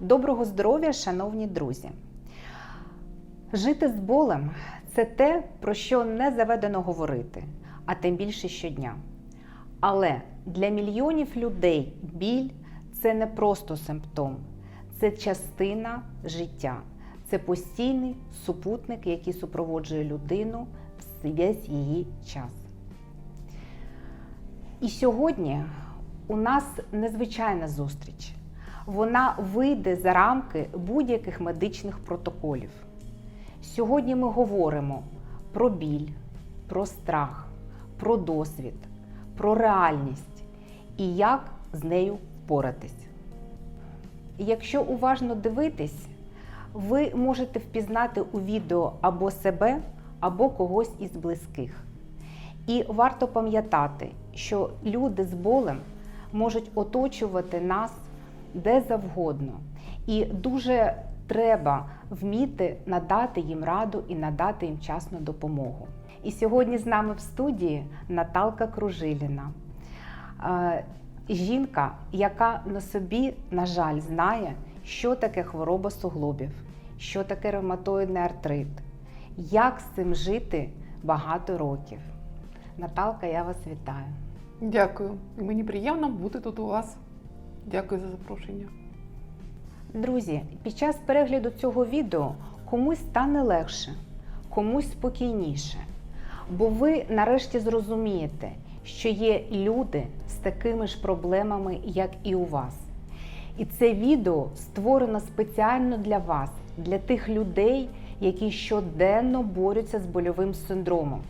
Доброго здоров'я, шановні друзі! Жити з болем це те, про що не заведено говорити, а тим більше щодня. Але для мільйонів людей біль це не просто симптом, це частина життя, це постійний супутник, який супроводжує людину весь її час. І сьогодні у нас незвичайна зустріч. Вона вийде за рамки будь-яких медичних протоколів. Сьогодні ми говоримо про біль, про страх, про досвід, про реальність і як з нею впоратись. Якщо уважно дивитись, ви можете впізнати у відео або себе, або когось із близьких. І варто пам'ятати, що люди з болем можуть оточувати нас де завгодно. І дуже треба вміти надати їм раду і надати їм часну допомогу. І сьогодні з нами в студії Наталка Кружиліна, жінка, яка на собі, на жаль, знає, що таке хвороба суглобів, що таке ревматоїдний артрит, як з цим жити багато років. Наталка, я вас вітаю. Дякую. Мені приємно бути тут у вас. Дякую за запрошення. Друзі, під час перегляду цього відео комусь стане легше, комусь спокійніше, бо ви нарешті зрозумієте, що є люди з такими ж проблемами, як і у вас. І це відео створено спеціально для вас, для тих людей, які щоденно борються з больовим синдромом.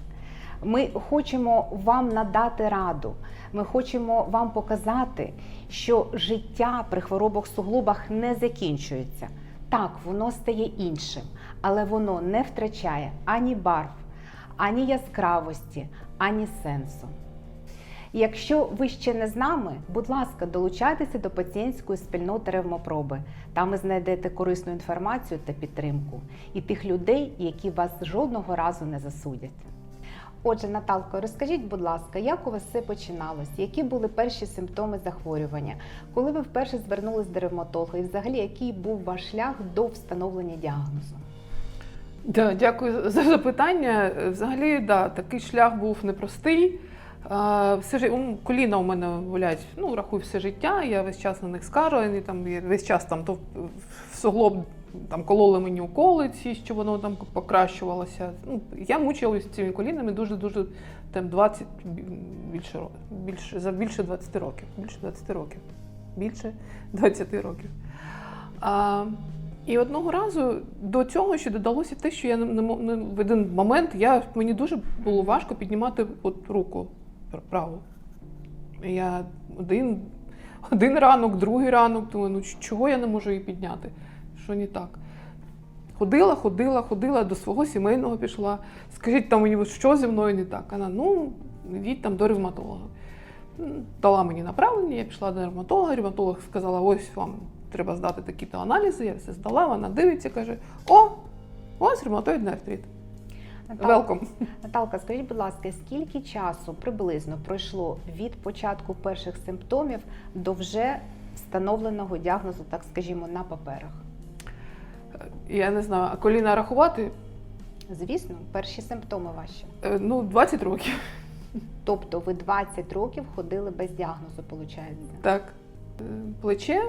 Ми хочемо вам надати раду. Ми хочемо вам показати, що життя при хворобах суглобах не закінчується. Так, воно стає іншим, але воно не втрачає ані барв, ані яскравості, ані сенсу. Якщо ви ще не з нами, будь ласка, долучайтеся до пацієнтської спільноти ревмопроби. Там ви знайдете корисну інформацію та підтримку і тих людей, які вас жодного разу не засудять. Отже, Наталко, розкажіть, будь ласка, як у вас все починалось? Які були перші симптоми захворювання? Коли ви вперше звернулись до ревматолога? І взагалі, який був ваш шлях до встановлення діагнозу? Да, дякую за запитання. Взагалі, да, такий шлях був непростий. Все ж коліна у мене болять, ну, рахую, все життя. Я весь час на них скаржу, вони там весь час там то в суглоб там кололи мені уколи, ці, що воно там покращувалося. Ну, я мучилась цими колінами дуже-дуже там 20 більше, більше за більше 20 років. Більше 20 років. Більше 20 років. А, і одного разу до цього ще додалося те, що я не, не- в один момент я, мені дуже було важко піднімати от руку праву. Я один, один ранок, другий ранок, думаю, ну чого я не можу її підняти? Що не так? Ходила, ходила, ходила, до свого сімейного пішла. Скажіть там мені, що зі мною не так? Вона, ну, йдіть там до ревматолога. Дала мені направлення, я пішла до ревматолога. Ревматолог сказала, ось вам треба здати такі-то аналізи. Я все здала, вона дивиться, каже: О, ось ревматоїдний артрит. Велком. Наталка, скажіть, будь ласка, скільки часу приблизно пройшло від початку перших симптомів до вже встановленого діагнозу, так скажімо, на паперах? Я не знаю, а коліна рахувати? Звісно, перші симптоми ваші. Е, Ну, 20 років. Тобто ви 20 років ходили без діагнозу, виходить? Так. Е, Плече,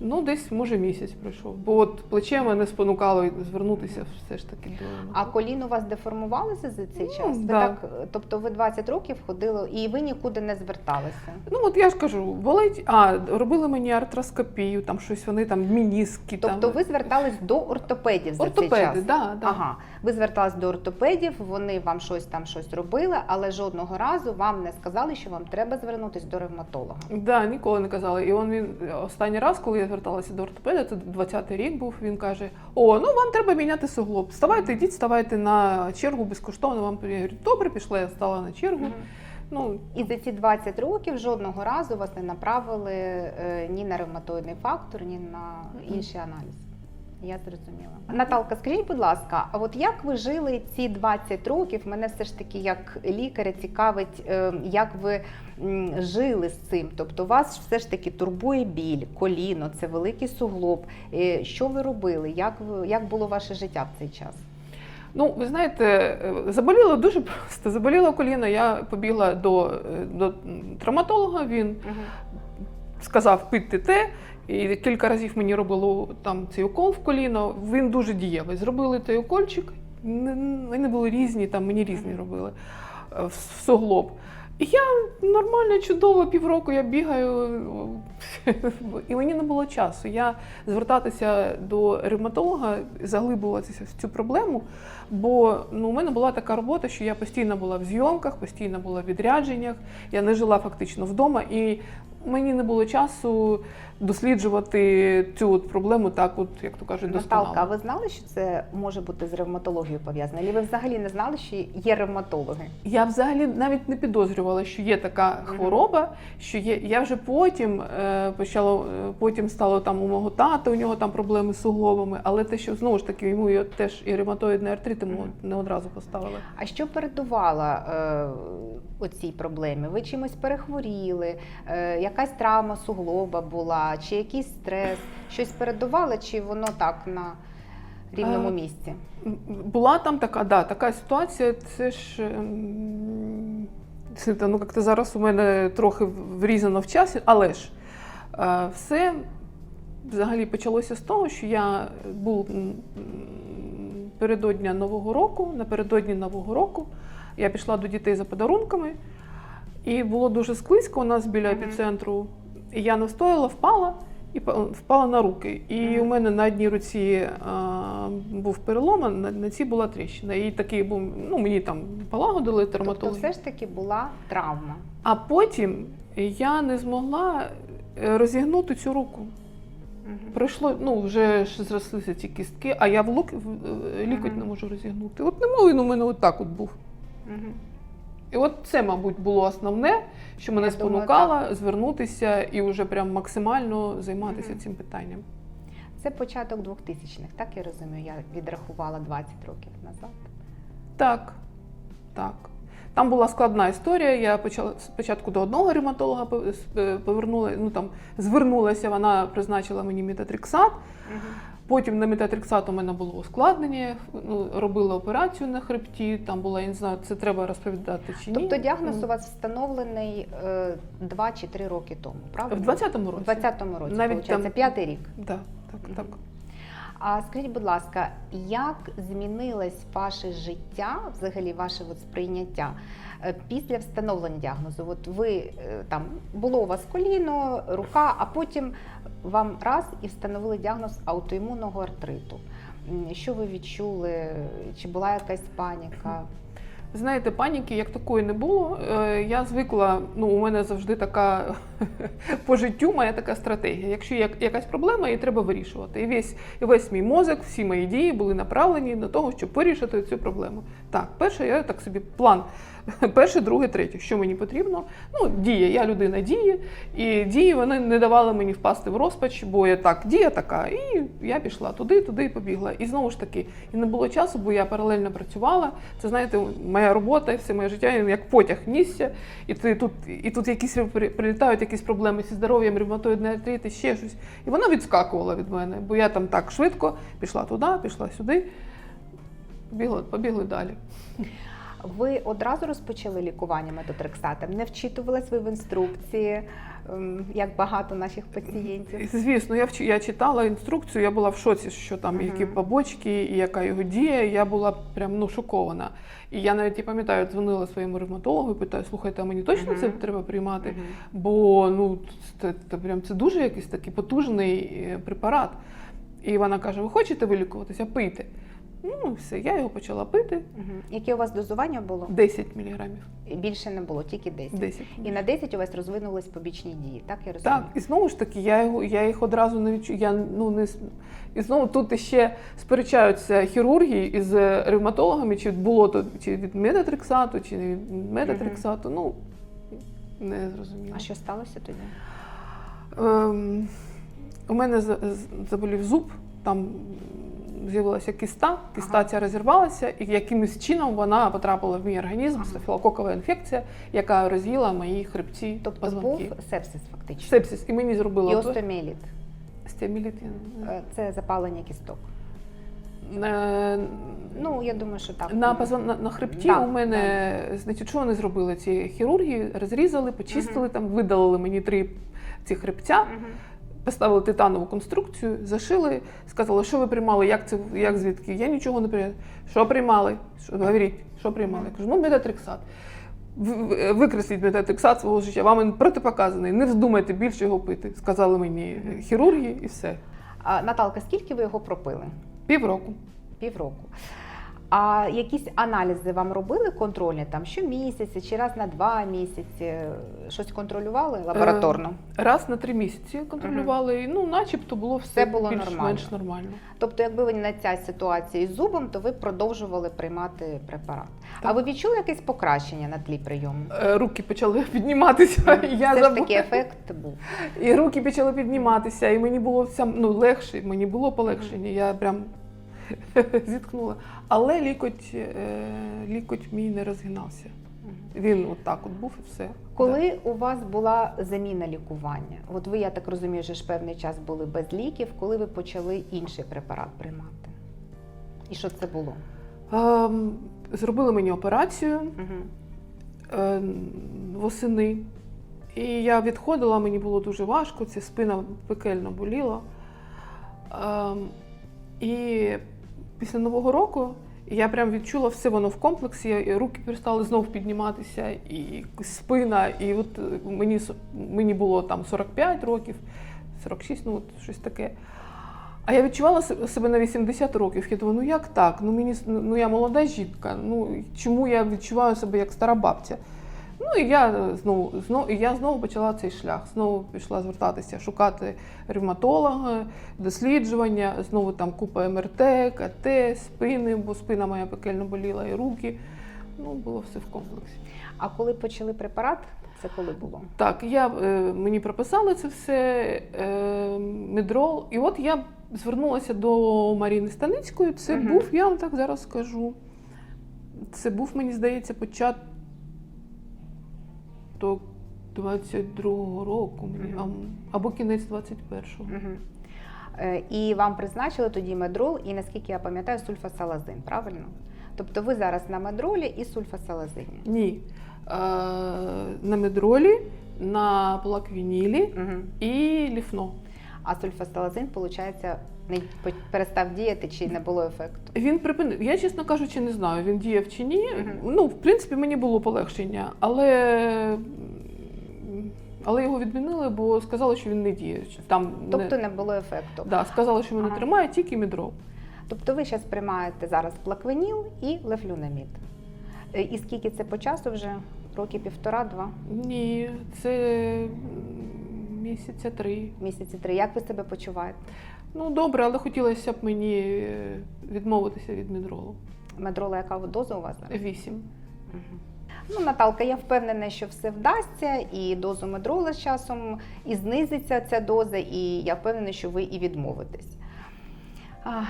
ну десь може місяць пройшов. Бо от плече мене спонукало звернутися все ж таки до. А коліно у вас деформувалося за цей Ну, час? Ви да. так, тобто ви 20 років ходили і ви нікуди не зверталися? Ну от я ж кажу, болить. А, робили мені артроскопію, там щось вони там мініски. Тобто там. ви звертались до ортопедів за цей час? ортопеди, да, да. Ага, ви звертались до ортопедів, вони вам щось там щось робили, але жодного разу вам не сказали, що вам треба звернутися до ревматолога. Да, ніколи не казали. І он він останній раз, коли я зверталася до ортопеда, це 20-й рік був. Він каже: О, ну вам треба міняти суглоб. Вставайте, йдіть, ставайте на чергу безкоштовно. Вам я говорю, добре, пішла, я стала на чергу. Ну І за ці 20 років жодного разу вас не направили е, ні на ревматоїдний фактор, ні на інші аналізи. Я зрозуміла. Наталка, скажіть, будь ласка, а от як ви жили ці 20 років? Мене все ж таки як лікаря цікавить, е, як ви жили з цим. Тобто вас все ж таки турбує біль, коліно, це великий суглоб. Е, Що ви робили? Як як було ваше життя в цей час? Ну, ви знаєте, е, заболіло дуже просто. Заболіло коліно. Я побігла до, до травматолога. Він сказав пити те. І кілька разів мені робило там цей укол в коліно. Він дуже дієвий. Зробили той укольчик. Вони були різні, там мені різні робили е, в суглоб. І я нормально, чудово, півроку я бігаю, і мені не було часу. Я звертатися до ревматолога, заглиблюватися в цю проблему, бо ну, у мене була така робота, що я постійно була в зйомках, постійно була в відрядженнях, я не жила фактично вдома, і мені не було часу досліджувати цю от проблему так, от, як то кажуть, досконало. Наталка, а ви знали, що це може бути з ревматологією пов'язано? Або ви взагалі не знали, що є ревматологи? Я взагалі навіть не підозрювала, що є така хвороба, що є. Я вже потім е, почала, е, потім стало там у мого тата, у нього там проблеми з суглобами, але те, що знову ж таки йому і теж і ревматоїдний артрит, йому Мгм. не одразу поставили. А що передувало е, оцій проблемі? Ви чимось перехворіли, е, якась травма суглоба була, чи якийсь стрес? Щось передувало, чи воно так на рівному Е, місці? Була там така, да, така ситуація. Це ж ем, ну, як-то зараз у мене трохи врізано в часі, але ж е, все взагалі почалося з того, що я був передодня Нового року, напередодні Нового року я пішла до дітей за подарунками, і було дуже склизько у нас біля епіцентру. І я настояла, впала і впала на руки. І у мене на одній руці а, був перелом, а на, на цій була тріщина. І такий був, ну мені там полагодили Тобто, травматологи. все ж таки була травма. А потім я не змогла е, розігнути цю руку. Мгм. Пройшло, ну вже ж зрослися ці кістки, а я в лук, в- е, лікоть не можу розігнути. От не можу, він у мене отак от був. Мгм. І от це, мабуть, було основне, що мене Я думаю, спонукало звернутися і вже прям максимально займатися Мгм. цим питанням. Це початок 2000-х, так я розумію, я відрахувала 20 років назад. Так, так. Там була складна історія. Я почала спочатку до одного ревматолога е, повернула, ну там звернулася, вона призначила мені метатриксат. Мгм. Потім на метатриксат у мене було ускладнення, ну, робила операцію на хребті, там була, я не знаю, це треба розповідати чи ні. Тобто діагноз у вас встановлений е, 2 чи 3 роки тому, правда? в 20-му році. році. 20-му році, Навіть виходить, там- п'ятий рік. Да, так, так. А скажіть, будь ласка, як змінилось ваше життя, взагалі ваше от сприйняття е, після встановлення діагнозу? От ви е, там було у вас коліно, рука, а потім вам раз і встановили діагноз аутоімунного артриту. Що ви відчули? Чи була якась паніка? Знаєте, паніки як такої не було. Е, Я звикла, ну у мене завжди така по життю моя така стратегія. Якщо є якась проблема, її треба вирішувати. І весь, і весь мій мозок, всі мої дії були направлені на того, щоб вирішити цю проблему. Так, перше, я так собі план. Перше, друге, третє. Що мені потрібно? Ну, дія. Я людина дії, і дії вони не давали мені впасти в розпач, бо я так, дія така, і я пішла туди, туди і побігла. І знову ж таки, і не було часу, бо я паралельно працювала. Це знаєте, моя робота, все моє життя як потяг нісся, і ти тут, і тут якісь прилітають якісь проблеми зі здоров'ям, ревматоїдний артрит, і ще щось. І вона відскакувала від мене, бо я там так швидко пішла туди, пішла сюди, побігли, побігли далі. Ви одразу розпочали лікування метотрексатом? Не вчитувались ви в інструкції, ем, як багато наших пацієнтів? Звісно, я я читала інструкцію, я була в шоці, що там Мгм. які побочки і яка його дія. Я була прям ну шокована. І я навіть я пам'ятаю, дзвонила своєму ревматологу і питаю, слухайте, а мені точно це треба приймати? Мгм. Бо ну це, це прям це дуже якийсь такий потужний е, препарат. І вона каже: Ви хочете вилікуватися? Пийте. Ну, все, я його почала пити. Мгм. Яке у вас дозування було? 10 міліграмів. Більше не було, тільки 10. 10. І на 10 у вас розвинулись побічні дії, так я розумію? Так, і знову ж таки, я його я їх одразу не відчую. Я ну не с- і знову тут ще сперечаються хірурги із ревматологами, чи було то чи від метатрексату, чи не від метатрексату. Ну не зрозуміло. А що сталося тоді? Ем, у мене за- з- заболів зуб, там з'явилася кіста, кіста Ага. ця розірвалася, і якимось чином вона потрапила в мій організм, Ага. стафілококова інфекція, яка роз'їла мої хребці, Тобто позвонки. був сепсис фактично. Сепсис, і мені І зробили остеоміеліт. Е, Це запалення кісток. Е, Ну, я думаю, що так. На, позвон- на, на хребті Да, у мене, значить, що вони зробили? Ці хірурги розрізали, почистили там, видалили мені три ці хребця, Мгм. Поставили титанову конструкцію, зашили, сказали, що ви приймали, як це, як звідки? Я нічого не приймала. Що приймали? Що, говоріть, що приймали? Я кажу, ну метатрексат. Викресліть метатрексат свого життя, вам він протипоказаний, не вздумайте більше його пити, сказали мені хірурги, і все. А, Наталка, скільки ви його пропили? Півроку. Півроку. А якісь аналізи вам робили контрольні там щомісяця чи раз на два місяці? Щось контролювали лабораторно? Раз на три місяці контролювали, і ну, начебто було все, Все було більш-менш нормально. нормально. Тобто, якби ви не ця ситуація із зубом, то ви продовжували приймати препарат. А ви відчули якесь покращення на тлі прийому? Е, Руки почали підніматися. і Я Це ж такий ефект був. І руки почали підніматися, і мені було ну, легше, мені було полегшення. Я прям зіткнула. Але лікоть, е, лікоть мій не розгинався. Він отак от був і все. Коли у вас була заміна лікування, от ви, я так розумію, вже ж певний час були без ліків, коли ви почали інший препарат приймати? І що це було? Ем, зробили мені операцію Угу. е, восени. І я відходила, мені було дуже важко, ця спина пекельно боліла. Ем, і після Нового року я прям відчула все воно в комплексі, і руки перестали знов підніматися, і спина. І от е, мені, мені було там 45 років, 46, ну от щось таке. А я відчувала себе на 80 років. Я думаю, ну як так? Ну мені ну я молода жінка. Ну чому я відчуваю себе як стара бабця? Ну і я знову знову і я знову почала цей шлях. Знову пішла звертатися, шукати ревматолога, досліджування. Знову там купа МРТ, КТ, спини, бо спина моя пекельно боліла і руки. Ну було все в комплексі. А коли почали препарат, це коли було? Так, я, е, мені прописали це все, е, медрол. І от я звернулася до Маріни Станицької. Це Мгм. був, я вам так зараз скажу. Це був, мені здається, початок 22-го року, мені, Мгм. а- або кінець 21-го. Угу. І вам призначили тоді медрол і, наскільки я пам'ятаю, сульфасалазин, правильно? Тобто ви зараз на медролі і сульфасалазині. Ні. Е, на медролі, на плаквінілі Угу. і ліфно. А сульфасалазин, виходить, не перестав діяти чи не було ефекту? Він припинив. Я, чесно кажучи, не знаю, він діяв чи ні. Мгм. Ну, в принципі, мені було полегшення, але, але його відмінили, бо сказали, що він не діє. Там Тобто не... не було ефекту. да, сказали, що мене Ага. тримає тільки мідрол. Тобто ви зараз приймаєте зараз плаквеніл і лефлюнамід. Е, І скільки це по часу вже? Роки півтора-два, Ні, це місяця три. місяці три. Як ви себе почуваєте? Ну, добре, але хотілося б мені е, відмовитися від мідролу. Медрола, яка доза у вас зараз? Вісім. Ну, Наталка, я впевнена, що все вдасться, і дозу медрола з часом і знизиться ця доза, і я впевнена, що ви і відмовитесь.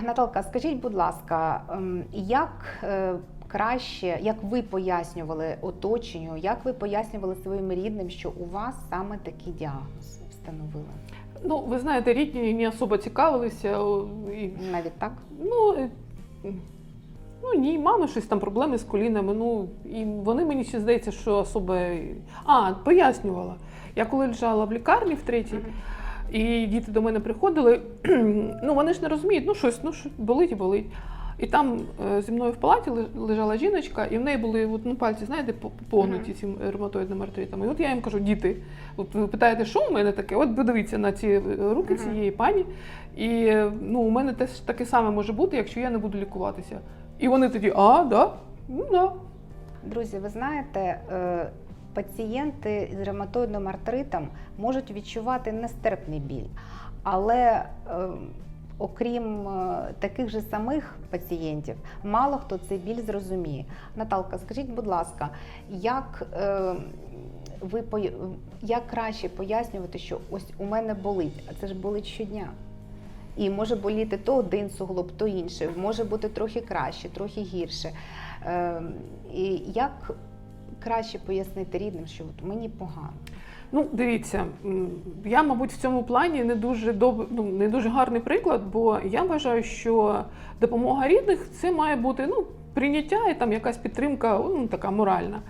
Наталка, скажіть, будь ласка, ем, як е, краще, як ви пояснювали оточенню, як ви пояснювали своїм рідним, що у вас саме такий діагноз встановили? Ну, ви знаєте, рідні не особо цікавилися. І Навіть так? Ну, е, ну ні, мами щось там проблеми з колінами. Ну, і вони мені ще здається, що особо. А, пояснювала. Я коли лежала в лікарні в третій, і діти до мене приходили, ну вони ж не розуміють, ну щось, ну що болить і болить. І там е, зі мною в палаті леж- лежала жіночка, і в неї були от, ну, пальці, знаєте, по- погнуті цим ревматоїдним артритом. І от я їм кажу, діти, от ви питаєте, що у мене таке? От подивіться на ці е, руки цієї пані. І ну, у мене теж таке саме може бути, якщо я не буду лікуватися. І вони тоді, а, да? Ну да. Друзі, ви знаєте, е, пацієнти з ревматоїдним артритом можуть відчувати нестерпний біль, але е, окрім е, таких же самих пацієнтів, мало хто цей біль зрозуміє. Наталка, скажіть, будь ласка, як е, ви пої- як краще пояснювати, що ось у мене болить, а це ж болить щодня? І може боліти то один суглоб, то інший. Може бути трохи краще, трохи гірше. Е, і як краще пояснити рідним, що от мені погано? Ну, дивіться, я, мабуть, в цьому плані не дуже доб... ну, не дуже гарний приклад, бо я вважаю, що допомога рідних це має бути ну, прийняття і там якась підтримка, ну, така моральна.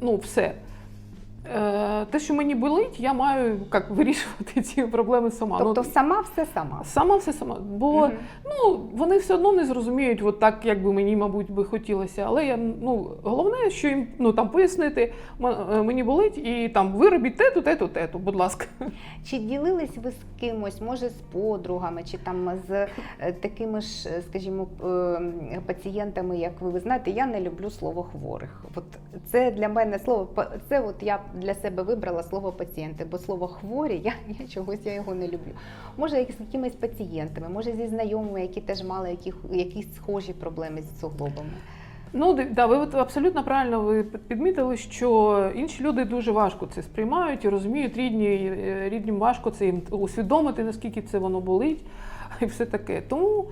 Ну, все. Е, те, що мені болить, я маю як, вирішувати ці проблеми сама. Тобто ну, сама все сама. сама все сама. Бо Мгм. ну, вони все одно не зрозуміють, от так, як би мені, мабуть, би хотілося. Але я ну, головне, що їм ну, там, пояснити, е, мені болить, і там виробіть те-ту, те-ту, те-ту, будь ласка. Чи ділились ви з кимось, може з подругами, чи там з е, такими ж, скажімо, пацієнтами, як ви, ви знаєте, я не люблю слово хворих. От це для мене слово це от я для себе вибрала слово пацієнти, бо слово хворі я, я чогось я його не люблю. Може, з якимись пацієнтами, може зі знайомими, які теж мали які, якісь схожі проблеми з суглобами. Ну, да, ви абсолютно правильно ви підмітили, що інші люди дуже важко це сприймають і розуміють, рідні, е, ріднім важко це їм усвідомити, наскільки це воно болить, і все таке. Тому,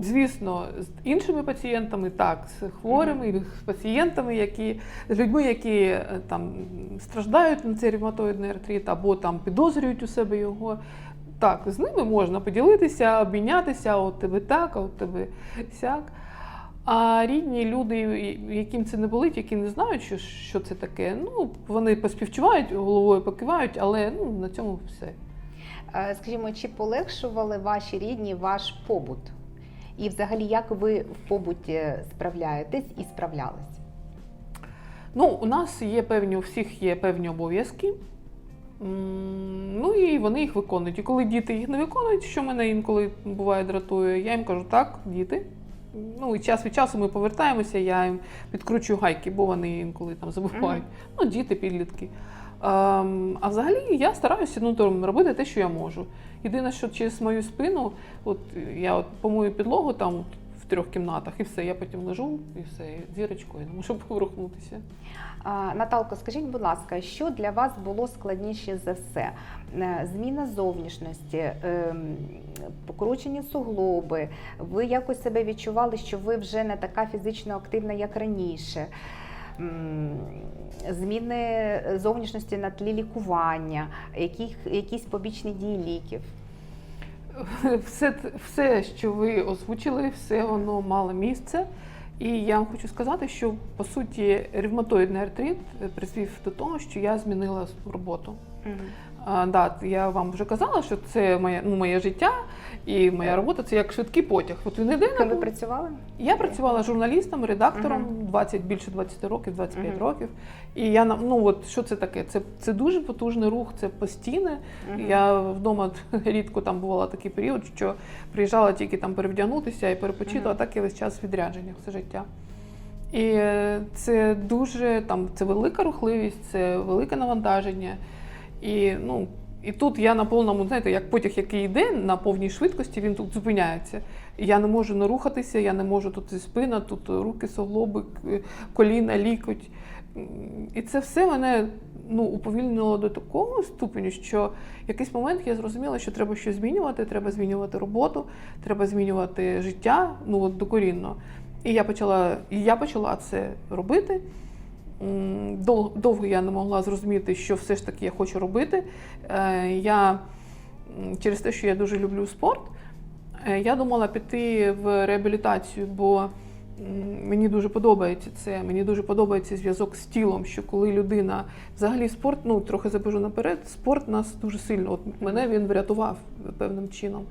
звісно, з іншими пацієнтами, так, з хворими, і з пацієнтами, які, з людьми, які е, там страждають на цей ревматоїдний артрит або там підозрюють у себе його. Так, з ними можна поділитися, обмінятися, от тебе так, а от тебе сяк. А рідні люди, яким це не болить, які не знають, що, що це таке, ну вони поспівчувають, головою покивають, але ну на цьому все. Е, Скажімо, чи полегшували ваші рідні ваш побут? І взагалі, як ви в побуті справляєтесь і справлялись? Ну, у нас є певні, у всіх є певні обов'язки. Ну і вони їх виконують. І коли діти їх не виконують, що мене інколи буває дратує, я їм кажу, так, діти. Ну і час від часу ми повертаємося, я їм підкручую гайки, бо вони інколи там забувають. Ну, діти, підлітки. Ем, а взагалі я стараюся ну, робити те, що я можу. Єдине, що через мою спину, от я от помою підлогу там в трьох кімнатах, і все, я потім лежу і все, і зірочкою, не можу поворухнутися. Наталко, скажіть, будь ласка, що для вас було складніше за все? Е, Зміна зовнішності, ем, покручені суглоби. Ви якось себе відчували, що ви вже не така фізично активна, як раніше. Зміни зовнішності на тлі лікування, яких, якісь побічні дії ліків. Все, все, що ви озвучили, все воно мало місце. І я вам хочу сказати, що по суті ревматоїдний артрит призвів до того, що я змінила роботу. А, да, я вам вже казала, що це моє, ну, моє життя і моя робота це як швидкий потяг. От він іде на ви працювали? я працювала журналістом, редактором Мгм. 20, більше 20 років, 25 Мгм. років. І я ну от що це таке? Це, це дуже потужний рух, це постійне. Мгм. Я вдома рідко там бувала такий період, що приїжджала тільки там перевдягнутися і перепочити, Мгм. а так я весь час в відрядженнях все життя. І е, це дуже там це велика рухливість, це велике навантаження. І, ну, і тут я на повному, знаєте, як потяг, який йде на повній швидкості, він тут зупиняється. Я не можу не рухатися, я не можу тут і спина, тут руки, суглоби, к- коліна, лікоть. І це все мене ну, уповільнило до такого ступеню, що в якийсь момент я зрозуміла, що треба щось змінювати, треба змінювати роботу, треба змінювати життя ну, от докорінно. І я почала, і я почала це робити. Довго я не могла зрозуміти, що все ж таки я хочу робити. Е, Я через те, що я дуже люблю спорт, е, я думала піти в реабілітацію, бо мені дуже подобається це. Мені дуже подобається зв'язок з тілом, що коли людина взагалі спорт, ну трохи забежу наперед, спорт нас дуже сильно. От мене він врятував певним чином.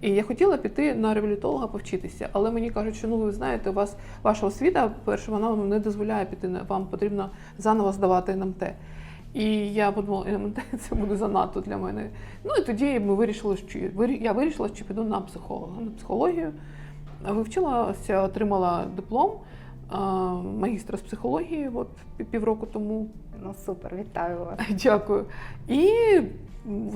І я хотіла піти на реабілітолога повчитися, але мені кажуть, що ну ви знаєте, у вас ваша освіта, перше, вона не дозволяє піти вам потрібно заново здавати НМТ. І я подумала, НМТ це буде занадто для мене. Ну і тоді ми вирішили, що я вирішила, що піду на психолога, на психологію. Вивчилася, отримала диплом магістра з психології, от півроку тому. Ну супер, вітаю вас. Дякую. І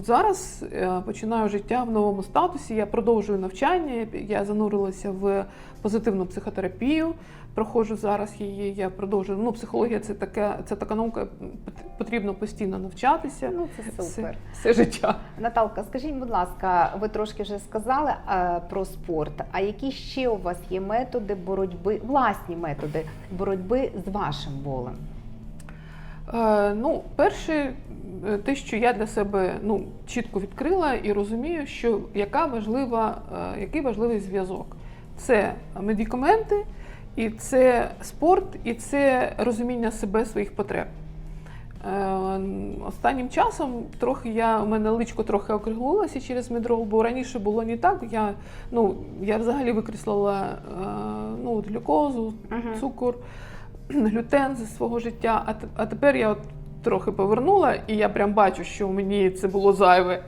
Зараз е, починаю життя в новому статусі. Я продовжую навчання. я занурилася в позитивну психотерапію. Проходжу зараз її. Я продовжую. Ну, психологія це така, це така наука. Потрібно постійно навчатися. Ну, це супер. Все, все життя. Наталка, скажіть, будь ласка, ви трошки вже сказали е, про спорт. А які ще у вас є методи боротьби, власні методи боротьби з вашим болем? Е, ну, перше, е, те, що я для себе ну, чітко відкрила і розумію, що яка важлива, е, який важливий зв'язок. Це медикаменти, і це спорт, і це розуміння себе своїх потреб. Е, Останнім часом трохи я у мене личко трохи округлилося через медрол, бо раніше було не так. Я, ну, я взагалі викреслила е, ну, глюкозу, Мгм. цукор, глютен зі свого життя. А тепер я от трохи повернула, і я прям бачу, що мені це було зайве.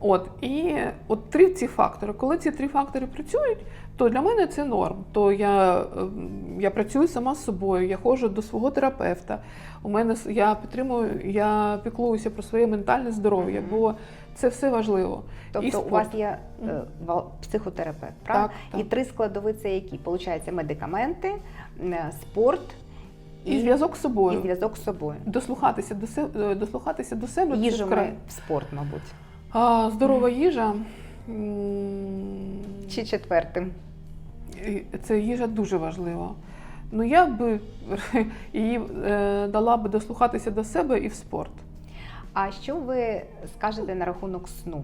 От і от три ці фактори. Коли ці три фактори працюють, то для мене це норм. То я, ем, я працюю сама з собою, я ходжу до свого терапевта. У мене я підтримую, я піклуюся про своє ментальне здоров'я, бо це все важливо. І Тобто у вас є е, психотерапевт, правда? Так, так. І три складові це які? Получається, медикаменти, е, спорт І зв'язок з і собою. зв'язок з собою. Дослухатися до себе, дослухатися до себе Їжу ми спорт, мабуть. А, здорова їжа. Чи четвертим? Це їжа дуже важлива. Ну я би її е, дала би дослухатися до себе і в спорт. А що ви скажете на рахунок сну?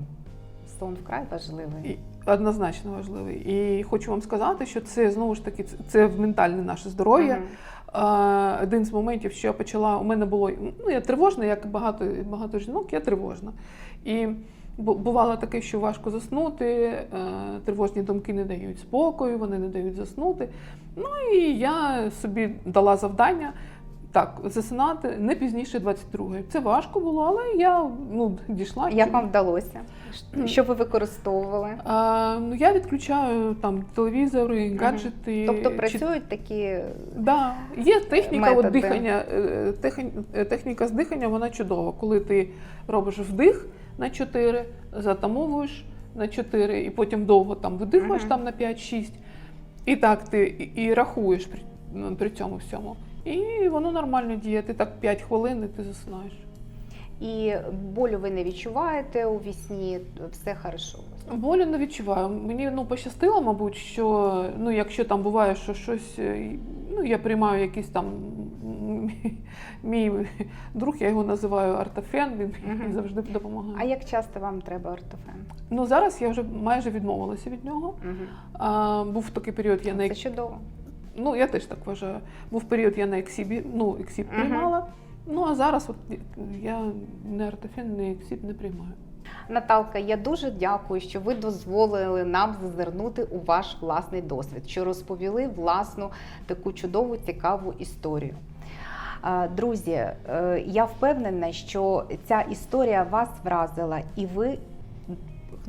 Сон вкрай важливий. Однозначно важливий. І хочу вам сказати, що це знову ж таки це- в ментальне наше здоров'я. Мгм. А, один з моментів, що я почала, у мене було ну я тривожна, як багато багато жінок, я тривожна. І бувало таке, що важко заснути, е, тривожні думки не дають спокою, вони не дають заснути. Ну і я собі дала завдання. Так, засинати не пізніше 22-ї. Це важко було, але я ну, дійшла. Як вам вдалося? Що ви використовували? А, ну, я відключаю там телевізори, гаджети. Тобто чи- працюють такі Да, є техніка от дихання. е, е, Техніка з дихання вона чудова. Коли ти робиш вдих на 4, затамовуєш на 4, і потім довго там видихаєш Мгм. там на 5-6. І так ти і, і рахуєш при, ну, при цьому всьому. І воно нормально діє. Ти так 5 хвилин і ти засинаєш. і болю ви не відчуваєте у вісні, все хорошо. Болю не відчуваю. Мені ну пощастило, мабуть, що ну, якщо там буває, що щось, е, ну я приймаю якийсь там м, мій друг, я його називаю артофен, він мені завжди допомагає. А як часто вам треба ортофен? Ну зараз я вже майже відмовилася від нього. А, був такий період, я на Це чудово. ну я теж так вважаю. Був період, я на ексібі, ну ексіб приймала. Ну а зараз от я не артофен, не ексіб не приймаю. Наталка, я дуже дякую, що ви дозволили нам зазирнути у ваш власний досвід, що розповіли власну таку чудову, цікаву історію. Друзі, е, я впевнена, що ця історія вас вразила, і ви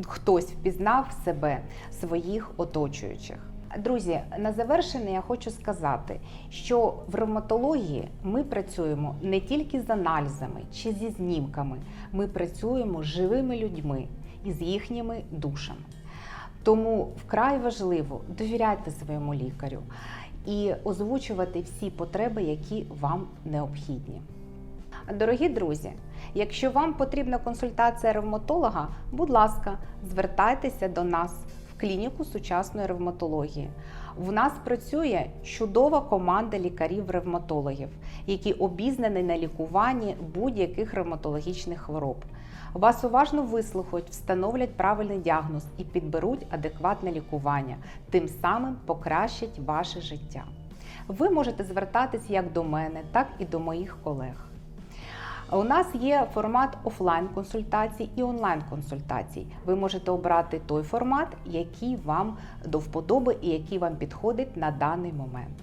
хтось впізнав себе своїх оточуючих. Друзі, на завершення я хочу сказати, що в ревматології ми працюємо не тільки з аналізами чи зі знімками, ми працюємо з живими людьми і з їхніми душами. Тому вкрай важливо довіряйте своєму лікарю і озвучувати всі потреби, які вам необхідні. Дорогі друзі, якщо вам потрібна консультація ревматолога, будь ласка, звертайтеся до нас в клініку сучасної ревматології. В нас працює чудова команда лікарів-ревматологів, які обізнані на лікуванні будь-яких ревматологічних хвороб. Вас уважно вислухають, встановлять правильний діагноз і підберуть адекватне лікування, тим самим покращать ваше життя. Ви можете звертатись як до мене, так і до моїх колег. У нас є формат офлайн-консультацій і онлайн-консультацій. Ви можете обрати той формат, який вам до вподоби і який вам підходить на даний момент.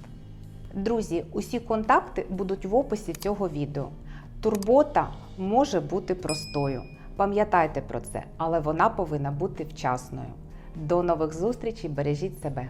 Друзі, усі контакти будуть в описі цього відео. Турбота може бути простою. Пам'ятайте про це, але вона повинна бути вчасною. До нових зустрічей, бережіть себе!